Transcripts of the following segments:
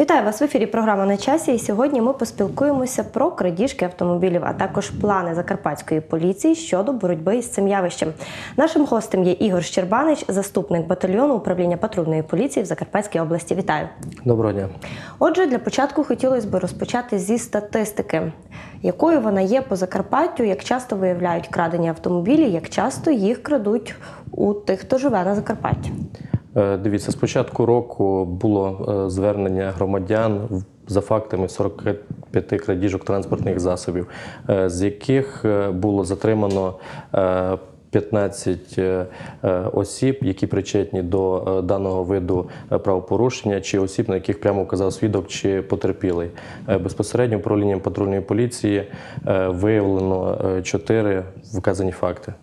Вітаю вас в ефірі. Програма на часі. І сьогодні ми поспілкуємося про крадіжки автомобілів, а також плани закарпатської поліції щодо боротьби із цим явищем. Нашим гостем є Ігор Щербанич, заступник батальйону управління патрульної поліції в Закарпатській області. Вітаю. Доброго дня. Отже, для початку хотілося б розпочати зі статистики, якою вона є по Закарпаттю, як часто виявляють крадені автомобілі, як часто їх крадуть у тих, хто живе на Закарпатті. Е, Дивіться, з початку року було е, звернення громадян за фактами 45 крадіжок транспортних засобів, е, з яких було затримано е, 15 е, е, осіб, які причетні до даного виду правопорушення, чи осіб, на яких прямо вказав свідок чи потерпілий. Е, Безпосередньо управлінням патрульної поліції виявлено 4 вказані факти.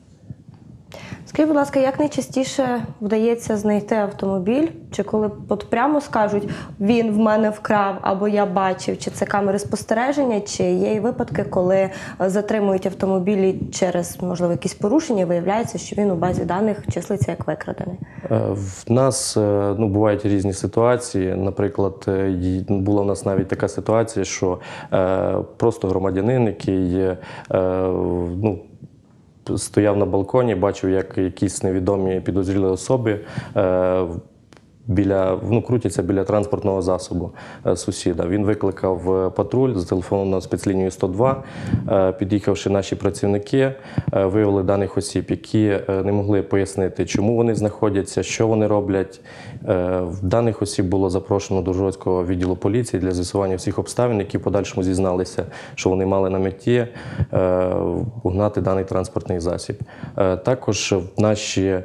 Скажіть, будь ласка, як найчастіше вдається знайти автомобіль? Чи коли от прямо скажуть він в мене вкрав або я бачив, чи це камери спостереження, чи є і випадки, коли е, затримують автомобілі через можливо якісь порушення, виявляється, що він у базі даних числиться як викрадений. Е, В нас е, ну, бувають різні ситуації. Наприклад, була в нас навіть така ситуація, що просто громадянин, який ну, стояв на балконі, бачив, як якісь невідомі підозрілі особи. Біля ну крутяться біля транспортного засобу е, сусіда. Він викликав е, патруль, зателефонував на спецлінію 102. Е, Під'їхавши наші працівники, е, виявили даних осіб, які не могли пояснити, чому вони знаходяться, що вони роблять. В даних осіб було запрошено до Жорстського відділу поліції для з'ясування всіх обставин, які в подальшому зізналися, що вони мали на меті угнати даний транспортний засіб. Також наші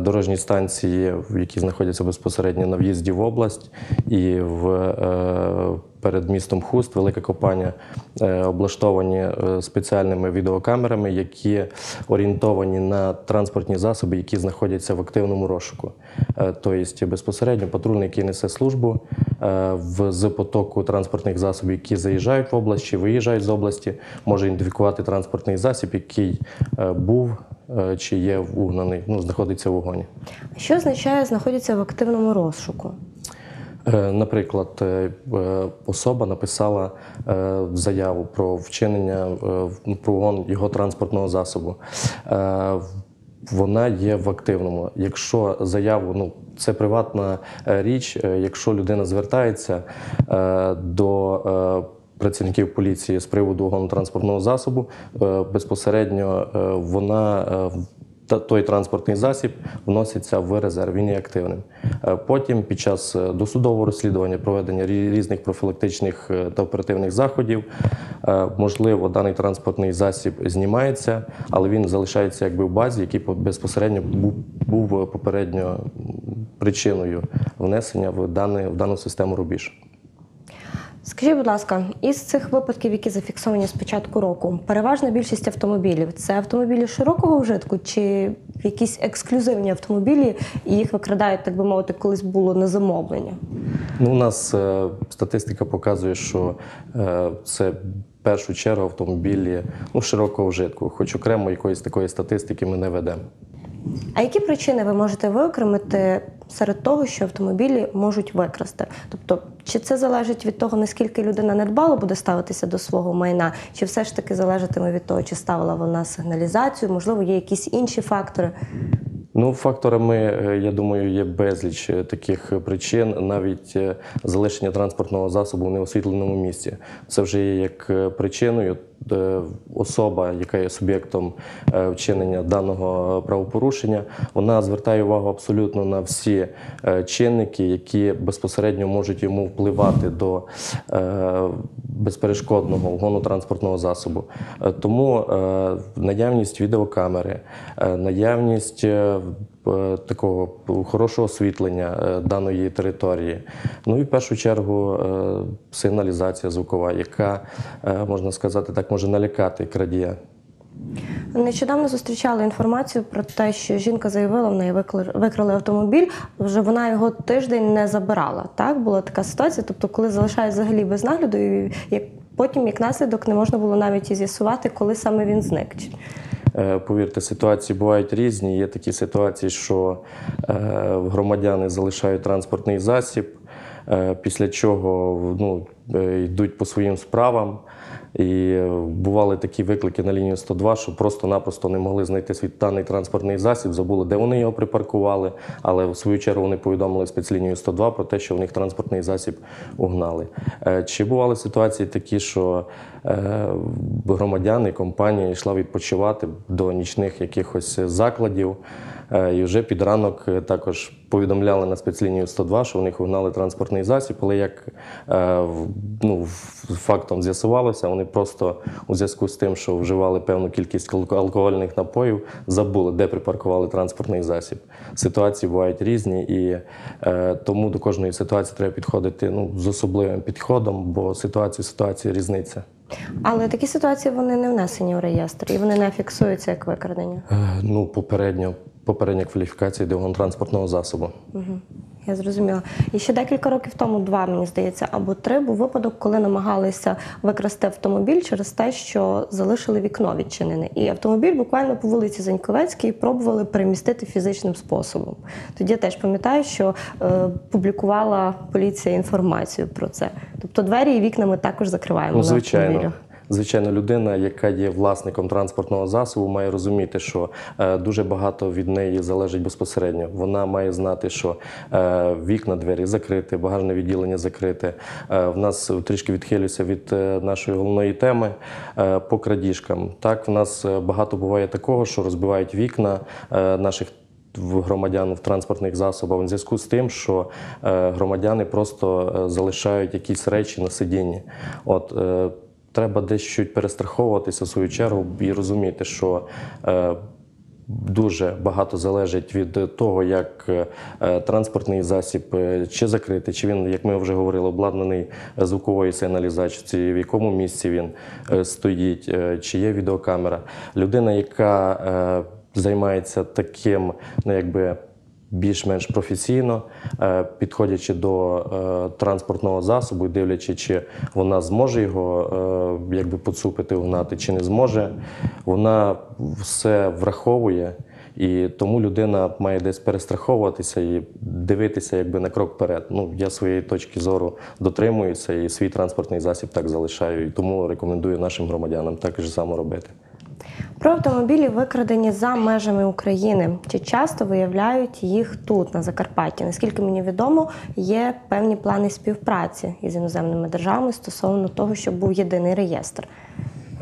дорожні станції, які знаходяться безпосередньо на в'їзді в область і в е, перед містом Хуст, велика компанія е, облаштовані е, спеціальними відеокамерами, які орієнтовані на транспортні засоби, які знаходяться в активному розшуку. Тобто безпосередньо патрульний, який несе службу з потоку транспортних засобів, які заїжджають в область чи виїжджають з області, може ідентифікувати транспортний засіб, який був чи є угнаний, ну знаходиться в вогоні. Що означає знаходяться в активному розшуку? Е, Наприклад, е, е, особа написала е, заяву про вчинення е, про вогон його транспортного засобу. Е, Вона є в активному. Якщо заяву, ну це приватна е, річ, е, якщо людина звертається е, до е, працівників поліції з приводу транспортного засобу, е, безпосередньо е, вона е, та той транспортний засіб вноситься в резерв, він є активним. Потім, під час досудового розслідування, проведення різних профілактичних та оперативних заходів, можливо, даний транспортний засіб знімається, але він залишається якби в базі, який по- безпосередньо був, попередньо причиною внесення в, даний, в дану систему рубіж. Скажіть, будь ласка, із цих випадків, які зафіксовані з початку року, переважна більшість автомобілів це автомобілі широкого вжитку чи якісь ексклюзивні автомобілі, і їх викрадають, так би мовити, колись було на замовлення. Ну, у нас е, статистика показує, що е, це першу чергу автомобілі ну, широкого вжитку, хоч окремо якоїсь такої статистики ми не ведемо. А які причини ви можете виокремити серед того, що автомобілі можуть викрасти? Тобто, чи це залежить від того, наскільки людина недбало буде ставитися до свого майна, чи все ж таки залежатиме від того, чи ставила вона сигналізацію, можливо, є якісь інші фактори? Ну, факторами, е, я думаю, є безліч е, таких причин, навіть е, залишення транспортного засобу в неосвітленому місці. Це вже є як причиною. Е, Особа, яка є суб'єктом е, вчинення даного правопорушення, вона звертає увагу абсолютно на всі е, чинники, які безпосередньо можуть йому впливати до безперешкодного вгону транспортного засобу. Тому наявність відеокамери, наявність такого хорошого освітлення е, даної території. Ну і в першу чергу е, сигналізація звукова, яка, е, можна сказати, так може налякати крадія. Нещодавно зустрічали інформацію про те, що жінка заявила, в неї викрали автомобіль, вже вона його тиждень не забирала. Так була така ситуація. Тобто, коли залишають взагалі без нагляду, і потім, як наслідок, не можна було навіть і з'ясувати, коли саме він зник. Е, Повірте, ситуації бувають різні. Є такі ситуації, що е, громадяни залишають транспортний засіб. е, після чого ну, йдуть по своїм справам. І е, бували такі виклики на лінію 102, що просто-напросто не могли знайти свій даний транспортний засіб, забули, де вони його припаркували. Але в свою чергу вони повідомили спецлінію 102 про те, що в них транспортний засіб угнали. Е, Чи бували ситуації такі, що е, громадяни, компанія йшла відпочивати до нічних якихось закладів? Е, І вже під ранок е, також повідомляли на спецлінію 102, що в них угнали транспортний засіб, але як е, ну, фактом з'ясувалося, вони просто у зв'язку з тим, що вживали певну кількість алкогольних напоїв, забули, де припаркували транспортний засіб. Ситуації бувають різні, і тому до кожної ситуації треба підходити ну, з особливим підходом, бо ситуація ситуація різниця. Але такі ситуації вони не внесені в реєстр і вони не фіксуються як викрадення. Ну, попередньо, попередня кваліфікація транспортного засобу. Угу. Я зрозуміла. І ще декілька років тому, два, мені здається, або три, був випадок, коли намагалися викрасти автомобіль через те, що залишили вікно відчинене. І автомобіль буквально по вулиці Заньковецькій пробували перемістити фізичним способом. Тоді я теж пам'ятаю, що е, публікувала поліція інформацію про це. Тобто двері і вікна ми також закриваємо Ну, на звичайно. Звичайно, людина, яка є власником транспортного засобу, має розуміти, що е, дуже багато від неї залежить безпосередньо. Вона має знати, що е, вікна, двері закриті, багажне відділення закрите. Е, в нас трішки відхилюся від нашої головної теми по крадіжкам. Так, в нас багато буває такого, що розбивають вікна наших громадян в транспортних засобах в зв'язку з тим, що громадяни просто залишають якісь речі на сидінні. От треба десь чуть перестраховуватися в свою чергу і розуміти, що е, Дуже багато залежить від того, як е, транспортний засіб е, чи закритий, чи він, як ми вже говорили, обладнаний звуковою сигналізацією, в якому місці він стоїть, чи є відеокамера. Людина, яка займається таким, ну якби. Більш-менш професійно, е, підходячи до е, транспортного засобу і дивлячи, чи вона зможе його е, якби поцупити, угнати, чи не зможе, вона все враховує, і тому людина має десь перестраховуватися і дивитися якби на крок вперед. Ну, я своєї точки зору дотримуюся і свій транспортний засіб так залишаю. І тому рекомендую нашим громадянам так само робити. Про автомобілі, викрадені за межами України. Чи часто виявляють їх тут, на Закарпатті? Наскільки мені відомо, є певні плани співпраці із іноземними державами стосовно того, щоб був єдиний реєстр.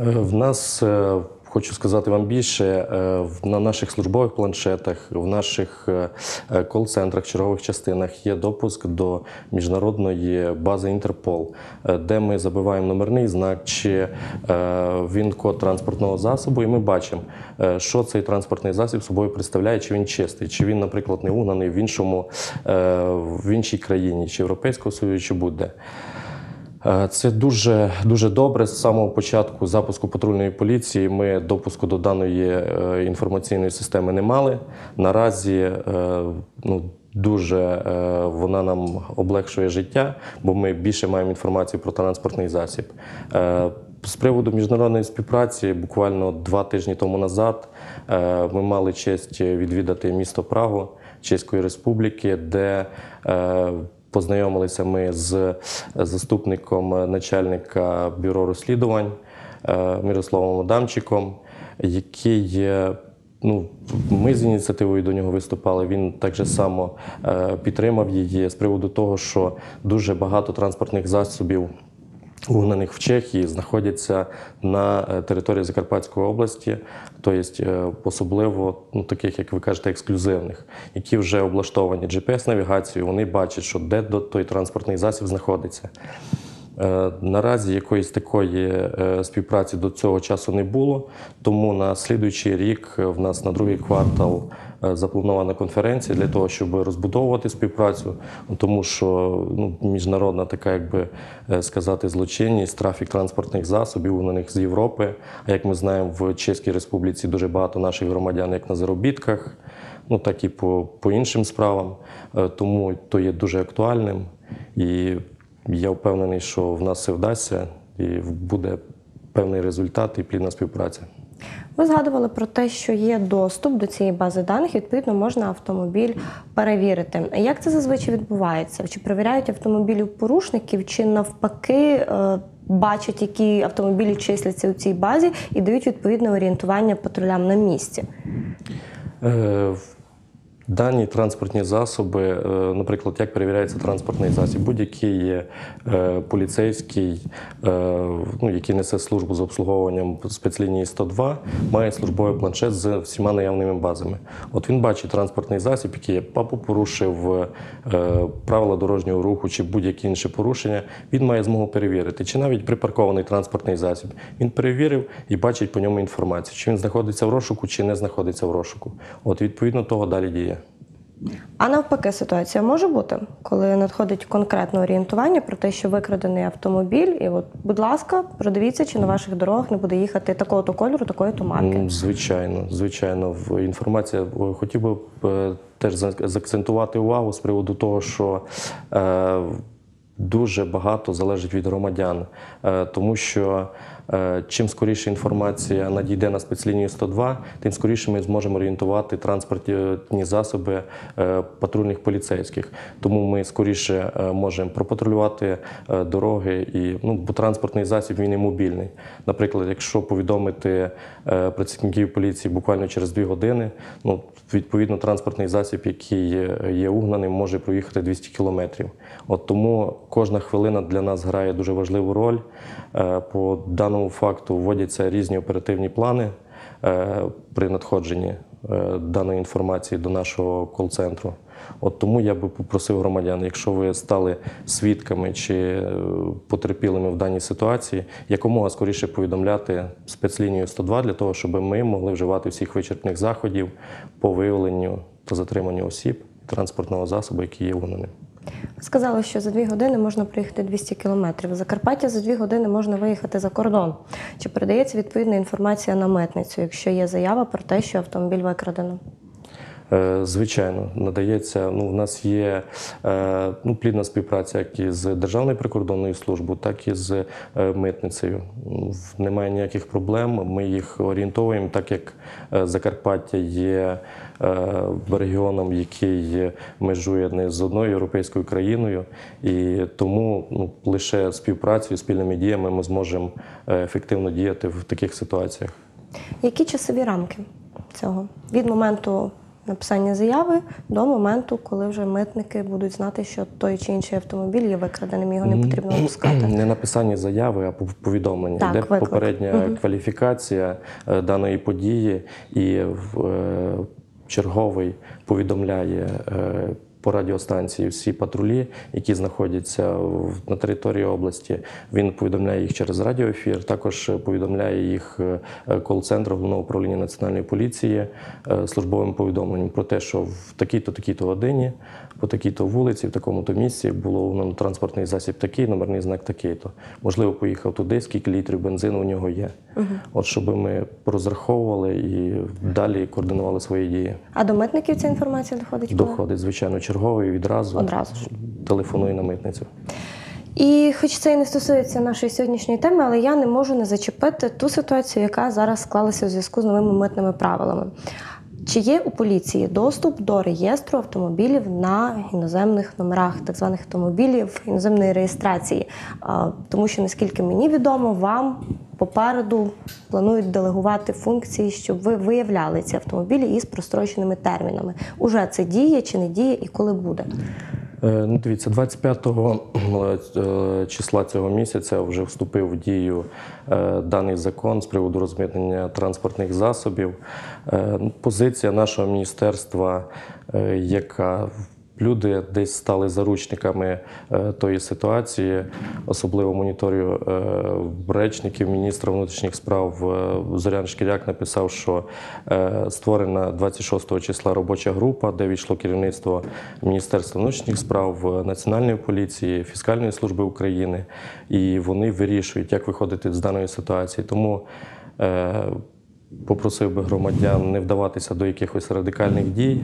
Е, В нас е, хочу сказати вам більше е, на наших службових планшетах, в наших е, е, кол-центрах, чергових частинах є допуск до міжнародної бази Інтерпол, де ми забиваємо номерний знак чи він код транспортного засобу, і ми бачимо, що цей транспортний засіб собою представляє, чи він чистий, чи він, наприклад, не угнаний в іншому в іншій країні, чи Європейського Союзу, чи будь-де. Е, Це дуже дуже добре. З самого початку запуску патрульної поліції ми допуску до даної е, інформаційної системи не мали. Наразі е, ну, дуже вона нам облегшує життя, бо ми більше маємо інформації про транспортний засіб. З приводу міжнародної співпраці, буквально два тижні тому назад ми мали честь відвідати місто Прагу Чеської Республіки, де Познайомилися ми з заступником начальника бюро розслідувань е, Мирославом Адамчиком, який ну, ми з ініціативою до нього виступали. Він так же само е, підтримав її з приводу того, що дуже багато транспортних засобів. Угнаних в Чехії знаходяться на е, території Закарпатської області, тобто е, особливо ну, таких, як ви кажете, ексклюзивних, які вже облаштовані GPS-навігацією, вони бачать, що де той транспортний засіб знаходиться. Е, Наразі якоїсь такої е, співпраці до цього часу не було, тому на слідуючий рік е, в нас на другий квартал запланована конференція для того, щоб розбудовувати співпрацю, тому що ну, міжнародна така, як би сказати, злочинність, трафік транспортних засобів на них з Європи. А як ми знаємо, в Чеській Республіці дуже багато наших громадян, як на заробітках, ну так і по, по іншим справам. Тому то є дуже актуальним. І я впевнений, що в нас все вдасться і буде певний результат і плідна співпраця. Ви згадували про те, що є доступ до цієї бази даних, відповідно, можна автомобіль перевірити. Як це зазвичай відбувається? Чи перевіряють автомобілі порушників, чи навпаки е, бачать, які автомобілі числяться у цій базі, і дають відповідне орієнтування патрулям на місці? Дані транспортні засоби, е, наприклад, як перевіряється транспортний засіб, будь-який є е, поліцейський, е, ну, який несе службу з обслуговуванням спецлінії 102, має службовий планшет з всіма наявними базами. От він бачить транспортний засіб, який або порушив правила дорожнього руху чи будь-які інші порушення, він має змогу перевірити, чи навіть припаркований транспортний засіб. Він перевірив і бачить по ньому інформацію, чи він знаходиться в розшуку, чи не знаходиться в розшуку. От відповідно того далі діє. А навпаки, ситуація може бути, коли надходить конкретне орієнтування про те, що викрадений автомобіль, і от, будь ласка, продивіться, чи на ваших дорогах не буде їхати такого-то кольору, такої-то марки. Звичайно, звичайно, інформація е, хотів би е, теж заакцентувати увагу з приводу того, що е, дуже багато залежить від громадян, е, тому що чим скоріше інформація надійде на спецлінію 102, тим скоріше ми зможемо орієнтувати транспортні засоби е, патрульних поліцейських. Тому ми скоріше е, можемо пропатрулювати е, дороги і ну, бо транспортний засіб він і мобільний. Наприклад, якщо повідомити е, працівників поліції буквально через дві години, ну відповідно транспортний засіб, який є- угнаним, може проїхати 200 кілометрів. От тому кожна хвилина для нас грає дуже важливу роль. Е, По даному факту вводяться різні оперативні плани е, при надходженні е, даної інформації до нашого кол-центру. От тому я би попросив громадян, якщо ви стали свідками чи е, потерпілими в даній ситуації, якомога скоріше повідомляти спецлінію 102 для того, щоб ми могли вживати всіх вичерпних заходів по виявленню та затриманню осіб транспортного засобу, який є угнаним. Ви Сказали, що за дві години можна проїхати 200 кілометрів. В Закарпаття за дві години можна виїхати за кордон. Чи передається відповідна інформація на митницю, якщо є заява про те, що автомобіль викрадено? Е, Звичайно, надається. Ну, в нас є е, ну, плідна співпраця як із Державною прикордонною службою, так і з е, митницею. Немає ніяких проблем. Ми їх орієнтовуємо, так як Закарпаття є регіоном, який межує не з одною європейською країною, і тому ну, лише співпрацею, спільними діями ми зможемо ефективно діяти в таких ситуаціях. Які часові рамки цього? Від моменту написання заяви до моменту, коли вже митники будуть знати, що той чи інший автомобіль є викраденим, його не потрібно випускати. Не написання заяви, а пов- повідомлення. Так, Де виклик. попередня кваліфікація е, даної події, і в- е, черговий повідомляє. По радіостанції всі патрулі, які знаходяться на території області, він повідомляє їх через радіоефір. Також повідомляє їх е, кол-центр головного управління національної поліції е, службовим повідомленням про те, що в такій-то такій-то годині, по такій-то вулиці, в такому-то місці було угнано транспортний засіб такий, номерний знак такий-то. Можливо, поїхав туди, скільки літрів бензину у нього є. От щоб ми розраховували і далі координували свої дії. А до митників ця інформація доходить? Доходить, звичайно, черговий відразу, Одразу ж. телефонує на митницю. І хоч це і не стосується нашої сьогоднішньої теми, але я не можу не зачепити ту ситуацію, яка зараз склалася у зв'язку з новими митними правилами. Чи є у поліції доступ до реєстру автомобілів на іноземних номерах, так званих автомобілів іноземної реєстрації? Тому що, наскільки мені відомо, вам попереду планують делегувати функції, щоб ви виявляли ці автомобілі із простроченими термінами. Уже це діє чи не діє, і коли буде? Е, Ну, дивіться, 25 е, числа цього місяця вже вступив в дію е, даний закон з приводу розмитнення транспортних засобів. Позиція нашого міністерства, яка яка Люди десь стали заручниками е, тої ситуації, особливо моніторю е, речників міністра внутрішніх справ. Е, Зорян Шкіряк написав, що створена 26 числа робоча група, де війшло керівництво Міністерства внутрішніх справ, Національної поліції, Фіскальної служби України, і вони вирішують, як виходити з даної ситуації. Тому Попросив би громадян не вдаватися до якихось радикальних дій,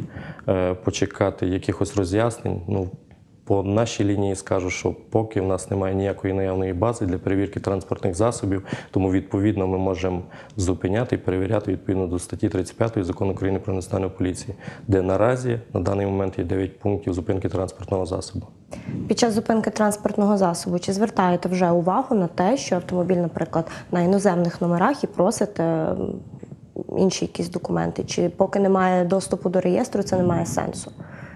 е, почекати якихось роз'яснень. Ну, По нашій лінії скажу, що поки в нас немає ніякої наявної бази для перевірки транспортних засобів, тому відповідно ми можемо зупиняти і перевіряти відповідно до статті 35 закону України про національну поліцію, де наразі на даний момент є 9 пунктів зупинки транспортного засобу. Під час зупинки транспортного засобу чи звертаєте вже увагу на те, що автомобіль, наприклад, на іноземних номерах і просите інші якісь документи? Чи поки немає доступу до реєстру, це не має сенсу?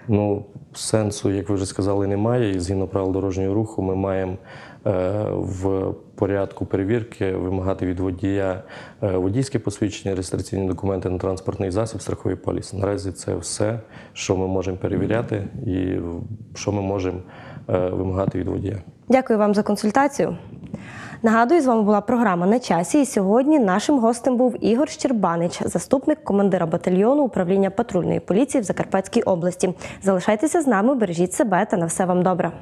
Ну, сенсу, як ви вже сказали, немає. І згідно правил дорожнього руху, ми маємо в порядку перевірки вимагати від водія е, водійське посвідчення, реєстраційні документи на транспортний засіб, страховий поліс. Наразі це все, що ми можемо перевіряти, і що ми можемо е, вимагати від водія. Дякую вам за консультацію. Нагадую, з вами була програма на часі. І сьогодні нашим гостем був Ігор Щербанич, заступник командира батальйону управління патрульної поліції в Закарпатській області. Залишайтеся з нами, бережіть себе та на все вам добре.